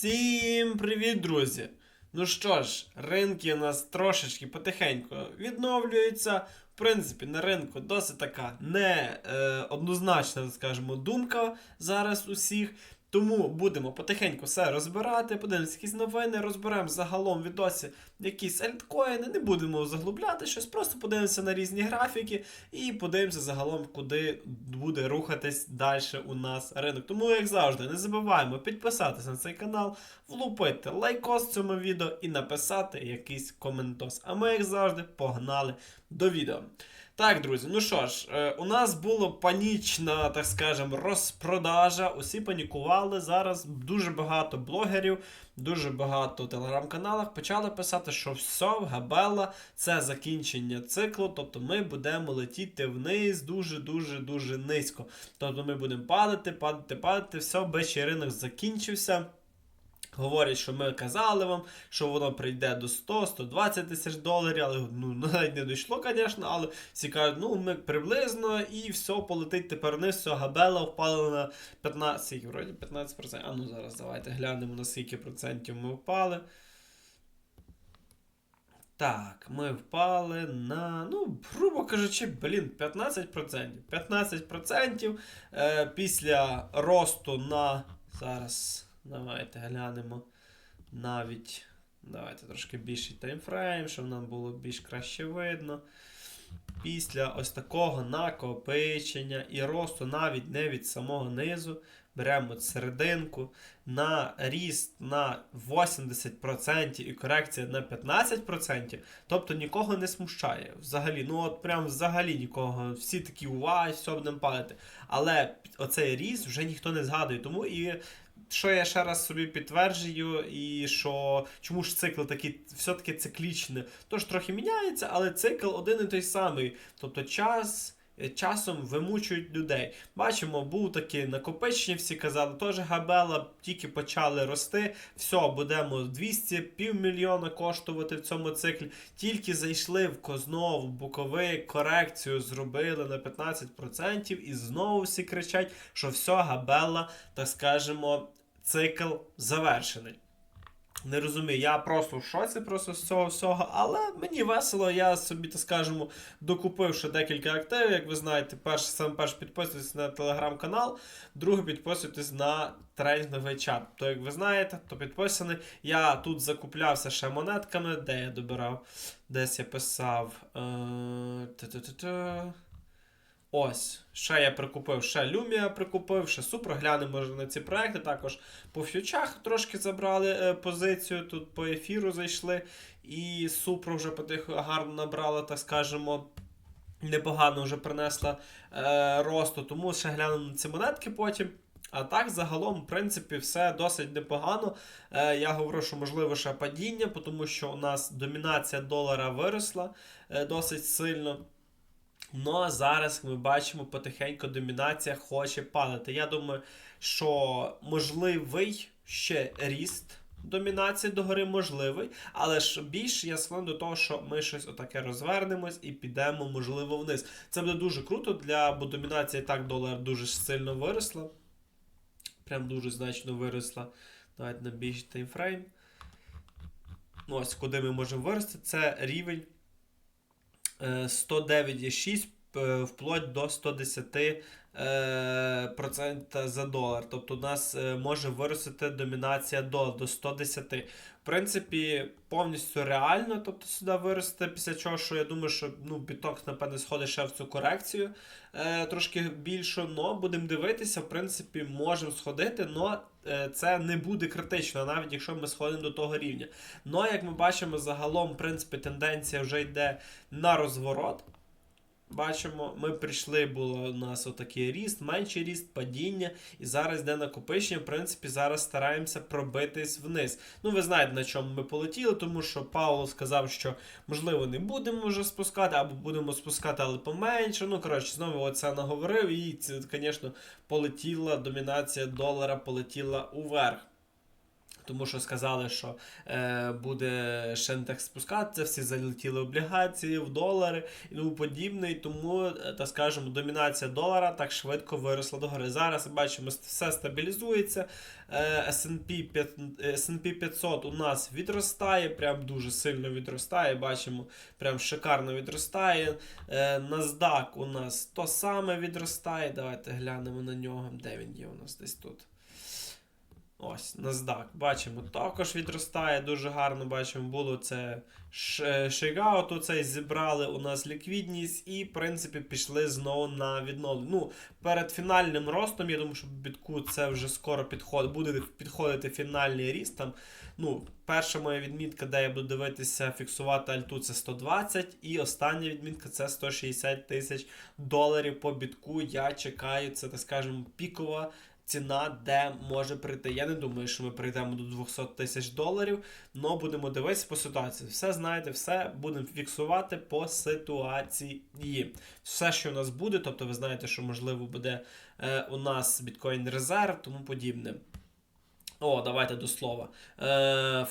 Всім привіт, друзі! Ну що ж, ринки у нас трошечки потихеньку відновлюються. В принципі, на ринку досить така не е, однозначна, скажімо, думка зараз усіх. Тому будемо потихеньку все розбирати, подивимося якісь новини, розберемо загалом відосі якісь альткоїни, не будемо заглубляти щось, просто подивимося на різні графіки і подивимося загалом, куди буде рухатись далі у нас ринок. Тому, як завжди, не забуваємо підписатися на цей канал, влупити лайкос цьому відео і написати якийсь коментос. А ми, як завжди, погнали до відео. Так, друзі, ну що ж, е, у нас була панічна, так скажемо, розпродажа. Усі панікували. Зараз дуже багато блогерів, дуже багато телеграм-каналах почали писати, що все, габела, це закінчення циклу. Тобто ми будемо летіти вниз дуже-дуже дуже низько. Тобто ми будемо падати, падати, падати, все, бичий ринок закінчився. Говорять, що ми казали вам, що воно прийде до 100-120 тисяч доларів, але ну навіть не дійшло, звісно, але всі кажуть, ну ми приблизно і все полетить тепер вниз, все, габела впала на 15, вроді 15%. А ну зараз давайте глянемо на скільки процентів ми впали. Так, ми впали на, ну, грубо кажучи, блін, 15%. 15% е, після росту на. Зараз. Давайте глянемо навіть. Давайте трошки більший таймфрейм, щоб нам було більш краще видно. Після ось такого накопичення і росту навіть не від самого низу. Беремо серединку на ріст на 80% і корекція на 15%, тобто нікого не смущає. Взагалі, ну от прям взагалі нікого. Всі такі увай, все будемо падати. Але оцей ріст вже ніхто не згадує. Тому і що я ще раз собі підтверджую, і що чому ж цикл такий все-таки циклічний, тож трохи міняється, але цикл один і той самий. Тобто час. Часом вимучують людей. Бачимо, був таке накопичення, всі казали, теж габела, тільки почали рости. Все, будемо 200 півмільйона коштувати в цьому циклі. Тільки зайшли в Кознов, в Буковик, корекцію зробили на 15%, і знову всі кричать, що все, габела, так скажемо, цикл завершений. Не розумію, я просто в шоці просто з цього всього, але мені весело, я собі, так скажемо, докупив ще декілька активів. Як ви знаєте, перше, саме перше підписуйтесь на телеграм-канал, друге підписуйтесь на трейдинговий чат. То, як ви знаєте, то підписаний. Я тут закуплявся ще монетками, де я добирав, десь я писав. Е-. Ось, ще я прикупив, ще Lumia прикупив, ще Супра. Глянемо на ці проекти. Також по фьючах трошки забрали е, позицію, тут по ефіру зайшли. І Супра вже потихо гарно набрала, так скажемо, непогано вже принесла е, росту. Тому ще глянемо на ці монетки потім. А так, загалом, в принципі, все досить непогано. Е, я говорю, що можливо ще падіння, тому що у нас домінація долара виросла е, досить сильно. Ну а зараз ми бачимо потихеньку домінація хоче падати. Я думаю, що можливий ще ріст домінації догори можливий, але ж більше я склон до того, що ми щось отаке розвернемось і підемо, можливо, вниз. Це буде дуже круто, для, бо домінація так долар дуже сильно виросла. Прям дуже значно виросла. Давайте на більший таймфрейм. Ну, ось куди ми можемо вирости, це рівень. 109,6 е, вплоть до 110 е, процента за долар. Тобто у нас е, може виростити домінація до, до 110. В принципі, повністю реально, тобто сюди вирости, після чого, що я думаю, що ну, біток, напевне, сходить ще в цю корекцію е, трошки більше, але будемо дивитися, в принципі, можемо сходити, але це не буде критично, навіть якщо ми сходимо до того рівня. Ну, як ми бачимо, загалом, в принципі, тенденція вже йде на розворот. Бачимо, ми прийшли, було у нас отакий ріст, менший ріст, падіння, і зараз йде накопичення. В принципі, зараз стараємося пробитись вниз. Ну, ви знаєте, на чому ми полетіли, тому що Пауло сказав, що можливо не будемо вже спускати, або будемо спускати, але поменше. Ну, коротше, знову оце наговорив, і це, звісно, полетіла домінація долара, полетіла уверх. Тому що сказали, що е, буде Шентекс спускатися, всі залетіли облігації в долари і тому подібне. І тому, е, так скажемо, домінація долара так швидко виросла до гори. Зараз бачимо, все стабілізується. Е, S&P 5 S&P 500 у нас відростає, прям дуже сильно відростає. Бачимо, прям шикарно відростає. Е, NASDAQ у нас то саме відростає. Давайте глянемо на нього. Де він є у нас десь тут? Ось, NASDAQ. Бачимо, також відростає дуже гарно. Бачимо, було це шейгаут, оцей зібрали у нас ліквідність, і, в принципі, пішли знову на відновлення. Ну, перед фінальним ростом, я думаю, що бітку це вже скоро підход, буде підходити фінальний ріст. Там, ну, Перша моя відмітка, де я буду дивитися, фіксувати альту, це 120, і остання відмітка це 160 тисяч доларів по бітку. Я чекаю, це, так скажемо, пікова ціна, де може прийти. Я не думаю, що ми прийдемо до 200 тисяч доларів, але будемо дивитися по ситуації. Все знаєте, все будемо фіксувати по ситуації. Все, що у нас буде, тобто ви знаєте, що можливо буде е, у нас біткоін резерв, тому подібне. О, давайте до слова. Е,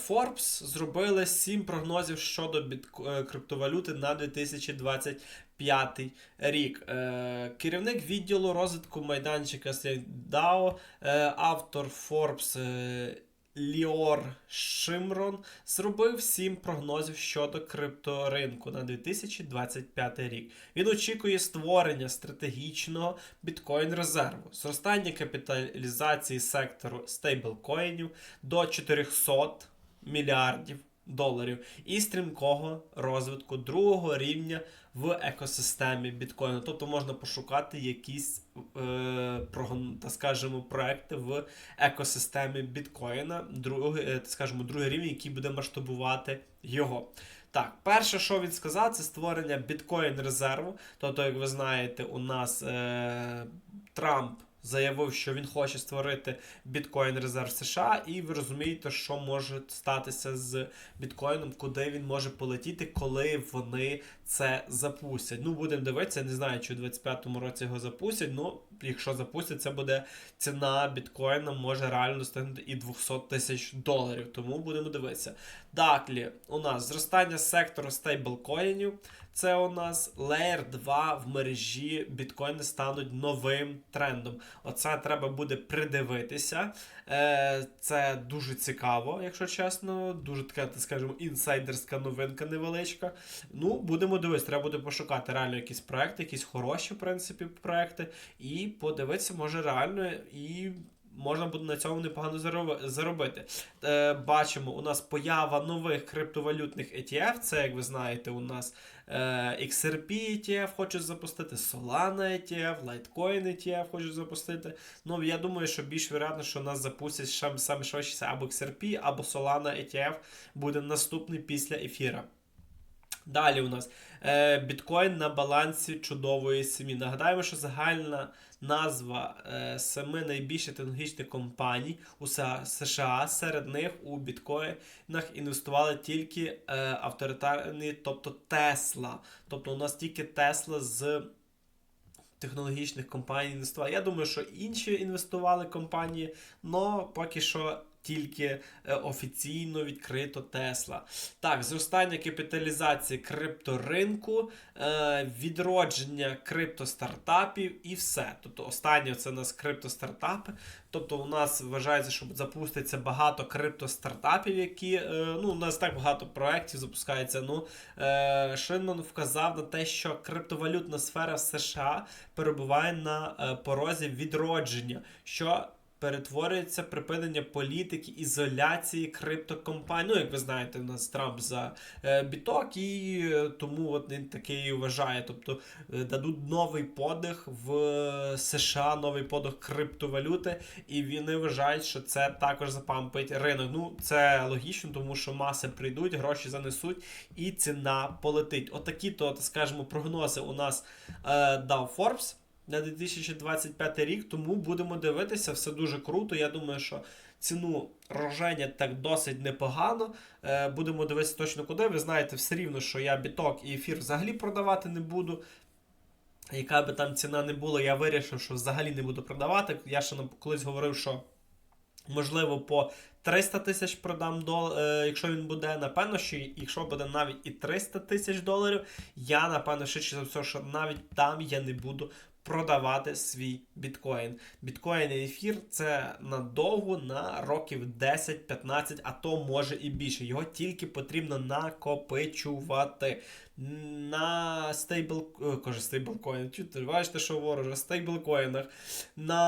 Forbes зробили 7 прогнозів щодо бітко... Е, криптовалюти на 2025 рік. Е, Керівник відділу розвитку майданчика DAO, е, автор Forbes. Е, Ліор Шимрон зробив сім прогнозів щодо крипторинку на 2025 рік. Він очікує створення стратегічного біткоін резерву, зростання капіталізації сектору стейблкоїнів до 400 мільярдів доларів і стрімкого розвитку другого рівня в екосистемі біткоїну. Тобто можна пошукати якісь, е, та скажімо, проекти в екосистемі біткоїна, другий, е, скажімо, другий рівень, який буде масштабувати його. Так, перше, що він сказав, це створення біткоін резерву. Тобто, як ви знаєте, у нас е, Трамп заявив, що він хоче створити біткоін резерв США, і ви розумієте, що може статися з біткоїном, куди він може полетіти, коли вони це запустять. Ну, будемо дивитися, не знаю, чи у 25-му році його запустять. Ну, якщо запустять, це буде ціна біткоїна, може реально достигнути і 200 тисяч доларів. Тому будемо дивитися. Далі у нас зростання сектору стейблкоїнів. Це у нас Layer 2 в мережі біткоїни стануть новим трендом. Оце треба буде придивитися. Е, це дуже цікаво, якщо чесно. Дуже така, скажімо, інсайдерська новинка невеличка. Ну, будемо дивитися, треба буде пошукати реально якісь проекти, якісь хороші, в принципі, проекти, і подивитися, може реально і можна буде на цьому непогано заробити. Е, Бачимо, у нас поява нових криптовалютних ETF. Це, як ви знаєте, у нас е, XRP ETF хочуть запустити, Solana ETF, Litecoin ETF хочуть запустити. Ну, я думаю, що більш вероятно, що нас запустять саме швидше або XRP, або Solana ETF буде наступний після ефіра. Далі у нас е, біткоін на балансі чудової сім'ї. Нагадаємо, що загальна назва е, семи найбільших технологічних компаній у США. Серед них у біткоїнах інвестували тільки е, авторитарні, тобто Тесла. Тобто у нас тільки Тесла з. Технологічних компаній інвестували. Я думаю, що інші інвестували компанії, але поки що тільки е, офіційно відкрито Тесла. Так, зростання капіталізації крипторинку, е, відродження криптостартапів і все. Тобто, останнє це у нас криптостартапи. Тобто, у нас вважається, що запуститься багато криптостартапів, які е, ну, у нас так багато проєктів запускається. Ну, Шинман вказав на те, що криптовалютна сфера США перебуває на порозі відродження. що перетворюється припинення політики, ізоляції криптокомпаній. Ну, як ви знаєте, у нас Трамп за е, біток, і е, тому от він такий вважає. Тобто е, дадуть новий подих в США, новий подих криптовалюти, і вони вважають, що це також запампить ринок. Ну, це логічно, тому що маси прийдуть, гроші занесуть, і ціна полетить. Отакі, то, скажімо, прогнози у нас е, дав Forbes на 2025 рік, тому будемо дивитися, все дуже круто. Я думаю, що ціну роження так досить непогано. Е, будемо дивитися точно куди. Ви знаєте, все рівно, що я біток і ефір взагалі продавати не буду. Яка би там ціна не була, я вирішив, що взагалі не буду продавати. Я ще колись говорив, що Можливо, по 300 тисяч продам дол... е, якщо він буде. Напевно, що якщо буде навіть і 300 тисяч доларів, я напевно швидше за все, що навіть там я не буду продавати свій біткоін. Біткоін і ефір це надовго, на років 10-15, а то може і більше. Його тільки потрібно накопичувати. На стейбл, е, каже стейблкоін, чути, бачите, що вороже, стейблкоїнах, на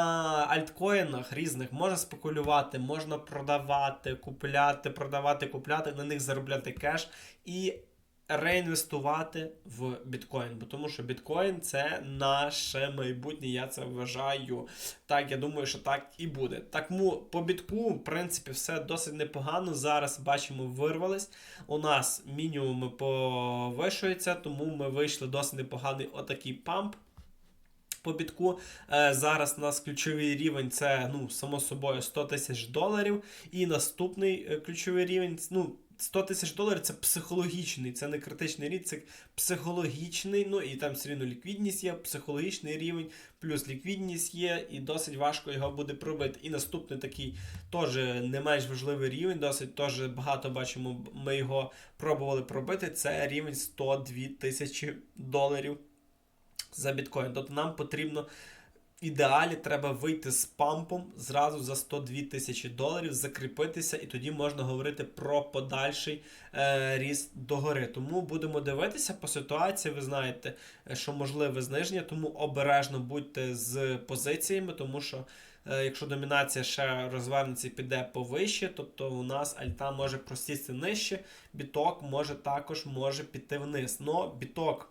альткоїнах різних можна спекулювати, можна продавати, купляти, продавати, купляти, на них заробляти кеш і реінвестувати в біткоін. Бо тому що біткоін це наше майбутнє, я це вважаю. Так, я думаю, що так і буде. Тому по бітку, в принципі, все досить непогано. Зараз бачимо, вирвались. У нас мінімуми повишуються, тому ми вийшли досить непоганий отакий памп. По бітку е, зараз у нас ключовий рівень це ну, само собою 100 тисяч доларів. І наступний е, ключовий рівень ну, 100 тисяч доларів це психологічний, це не критичний рівень, це психологічний. Ну і там все рівно ліквідність є, психологічний рівень, плюс ліквідність є, і досить важко його буде пробити. І наступний такий теж не менш важливий рівень, досить теж багато бачимо, ми його пробували пробити. Це рівень 102 тисячі доларів за біткоін. Тобто нам потрібно. Ідеалі треба вийти з пампом зразу за 102 тисячі доларів, закріпитися, і тоді можна говорити про подальший е, ріст догори. Тому будемо дивитися по ситуації. Ви знаєте, е, що можливе зниження, тому обережно будьте з позиціями, тому що. е, Якщо домінація ще розвернеться і піде повище, тобто у нас альта може просісти нижче, біток може також може піти вниз. Но біток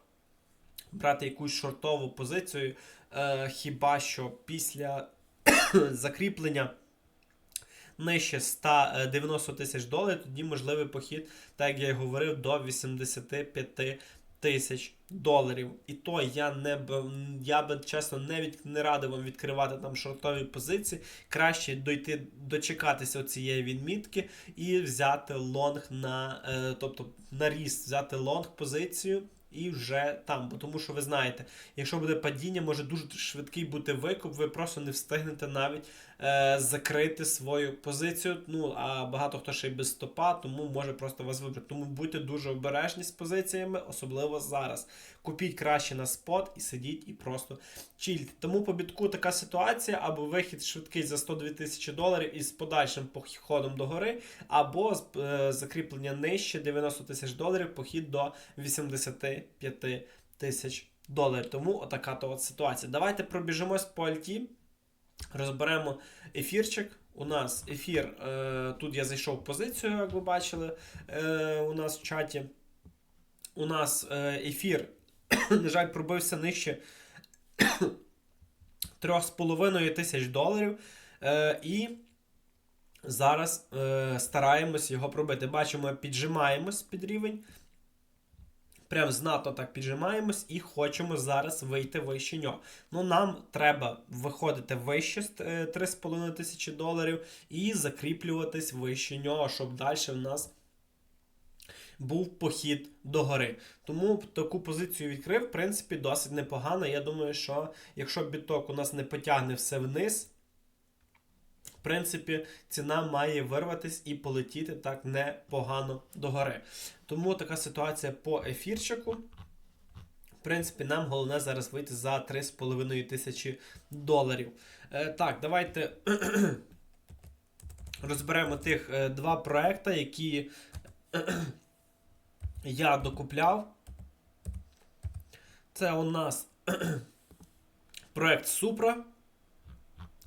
брати якусь шортову позицію, е, хіба що після закріплення нижче 190 тисяч доларів, тоді можливий похід, так як я і говорив, до 85 тисяч доларів. І то я не я би чесно не, від, не радив вам відкривати там шортові позиції. Краще дойти, дочекатися цієї відмітки і взяти лонг на, е, тобто на ріст, взяти лонг позицію. І вже там, тому що ви знаєте, якщо буде падіння, може дуже швидкий бути викуп, ви просто не встигнете навіть е, закрити свою позицію. Ну а багато хто ще й без стопа, тому може просто вас вибрати. Тому будьте дуже обережні з позиціями, особливо зараз. Купіть краще на спот і сидіть і просто чільте. Тому по бітку така ситуація, або вихід швидкий за 102 тисячі доларів із подальшим походом до гори, або е, закріплення нижче 90 тисяч доларів, похід до 85 тисяч доларів. Тому отака то от ситуація. Давайте пробіжимось по альті, розберемо ефірчик. У нас ефір, е, тут я зайшов в позицію, як ви бачили, е, у нас в чаті. У нас е, ефір, на жаль, пробився нижче 3,5 тисяч доларів. Е, і зараз е, стараємось його пробити. Бачимо, піджимаємось під рівень. Прям знато так піджимаємось і хочемо зараз вийти вище нього. Ну, нам треба виходити вище е, 3,5 тисячі доларів і закріплюватись вище нього, щоб далі в нас був похід до гори. Тому таку позицію відкрив, в принципі, досить непогано. Я думаю, що якщо біток у нас не потягне все вниз, в принципі, ціна має вирватись і полетіти так непогано догори. Тому така ситуація по ефірчику. В принципі, нам головне зараз вийти за 3,5 тисячі доларів. Е, так, давайте розберемо тих е, два проекти, які я докупляв. Це у нас проект Супра.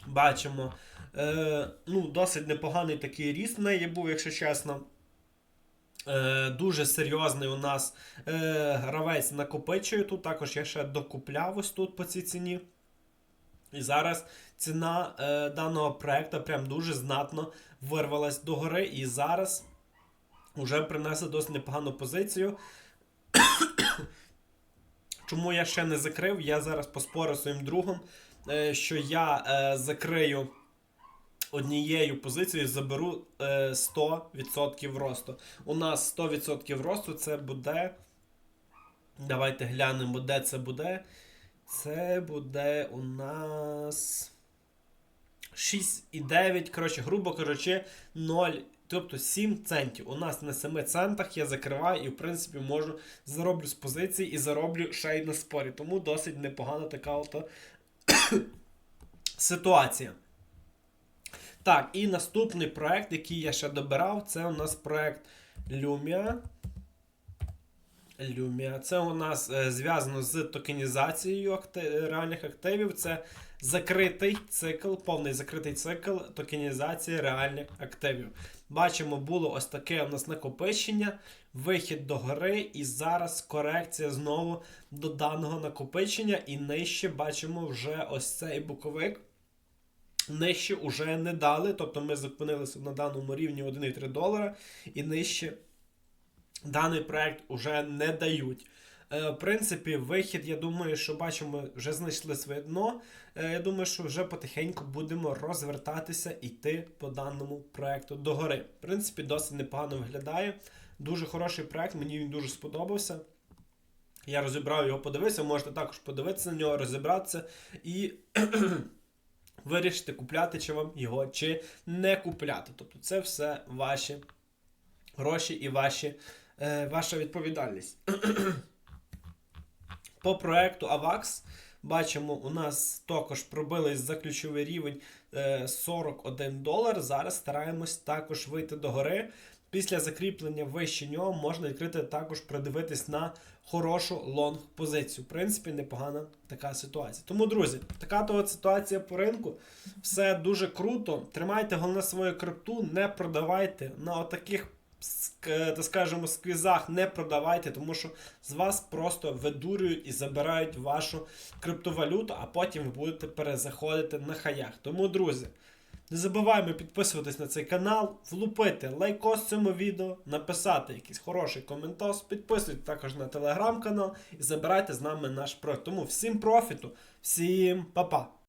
Бачимо. Е, ну, Досить непоганий такий ріст в неї був, якщо чесно. Е, Дуже серйозний у нас е, гравець накопичує тут. Також я ще докупляв ось тут по цій ціні. І зараз ціна е, даного проекту прям дуже знатно вирвалась до гори. І зараз вже принесли досить непогану позицію. Чому я ще не закрив? Я зараз поспорю своїм другом, е, що я е, закрию однією позицією, заберу е, 100% росту. У нас 100% росту це буде. Давайте глянемо, де це буде. Це буде у нас 6,9, коротше, грубо кажучи, 0, тобто 7 центів. У нас на 7 центах я закриваю і, в принципі, можу зароблю з позиції і зароблю ще й на спорі. Тому досить непогана така от ситуація. Так, і наступний проект, який я ще добирав, це у нас проект Lumia. Lumia. Це у нас е, зв'язано з токенізацією акти- реальних активів. Це закритий цикл, повний закритий цикл токенізації реальних активів. Бачимо, було ось таке у нас накопичення, вихід до гори, і зараз корекція знову до даного накопичення. І нижче бачимо вже ось цей боковик. Нижче вже не дали, тобто ми зупинилися на даному рівні 1,3 долара, і нижче даний проект уже не дають. Е, В принципі, вихід, я думаю, що бачимо, вже знайшли своє дно. Е, Я думаю, що вже потихеньку будемо розвертатися і йти по даному проекту догори. В принципі, досить непогано виглядає. Дуже хороший проект, мені він дуже сподобався. Я розібрав його, подивився, можете також подивитися на нього, розібратися і вирішити, купляти чи вам його, чи не купляти. Тобто це все ваші гроші і ваші, е, ваша відповідальність. По проекту AVAX бачимо, у нас також пробились за ключовий рівень е, 41 долар. Зараз стараємось також вийти до гори. Після закріплення вище нього можна відкрити також придивитись на хорошу лонг позицію. В принципі, непогана така ситуація. Тому, друзі, така то ситуація по ринку. Все дуже круто. Тримайте головне свою крипту, не продавайте на отаких ск- так скажемо, сквізах не продавайте, тому що з вас просто видурюють і забирають вашу криптовалюту, а потім ви будете перезаходити на хаях. Тому, друзі, не забуваємо підписуватись на цей канал, влупити лайкос цьому відео, написати якийсь хороший коментос, підписуйтесь також на телеграм-канал і забирайте з нами наш проект. Тому всім профіту, всім па-па!